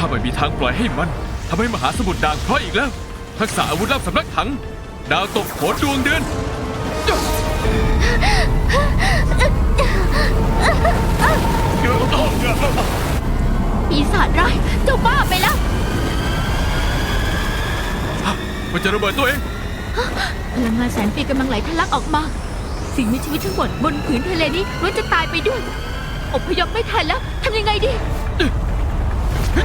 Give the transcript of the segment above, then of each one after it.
ข้าไม่มีทางปล่อยให้มันทำให้มหาสมุทรด่างเพราะอีกแล้ว ทักษะอาวุธลับสำนักถัง ดาวตกโขนดวงเดือนปีศาจร้ายเจ้าบ้าไปแล้ว มันจะระเบิดตัวเอง พลังงานแสนปีกำลังไหลทะลักออกมา สิ่งมีชีวิตทั้งหมดบนผืนทะเลนี้ล้วนจะตายไปด้วย อพยพไม่ทันแล้วทำยังไงดี ข้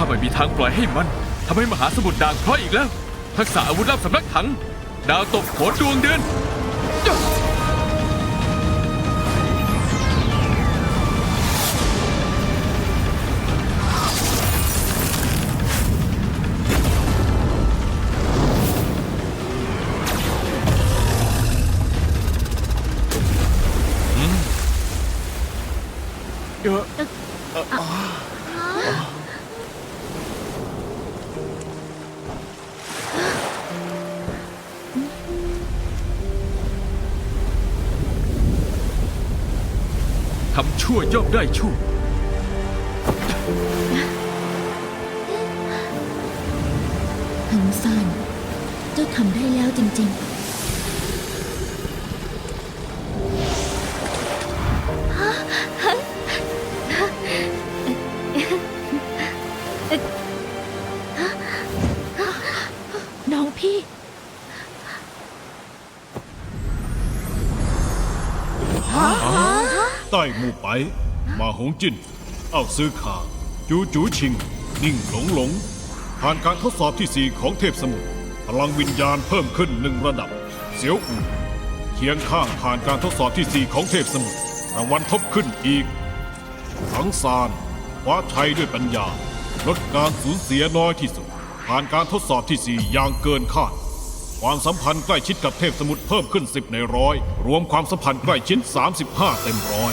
าไม่มีทางปล่อยให้มันทำให้มหาสมุทรด่างเพราะอีกแล้ว ทักษะอาวุธลับสำนักถัง ดาวตกโขนดวงเดือน ทำชั่วย่อมได้ชั่ว หังซานเจ้าทำได้แล้วจริง ๆ น้องพี่ ใต้หมู่ไป มาหงจินเอาซื้อขาจูจูชิง นิ่งหลงหลง ผ่านการทดสอบที่ 4 ของเทพสมุทรพลังวิญญาณเพิ่มขึ้นหนึ่งระดับ เสียวอู่เคียงข้างผ่านการทดสอบที่ 4 ของเทพสมุทรรางวัลทบขึ้นอีกทั้งซานคว้าชัยด้วยปัญญาลดการสูญเสียน้อยที่สุด ผ่านการทดสอบที่ 4 อย่างเกินคาด ความสัมพันธ์ใกล้ชิดกับเทพสมุทรเพิ่มขึ้น 10 ในร้อย รวมความสัมพันธ์ใกล้ชิด 35 เต็มร้อย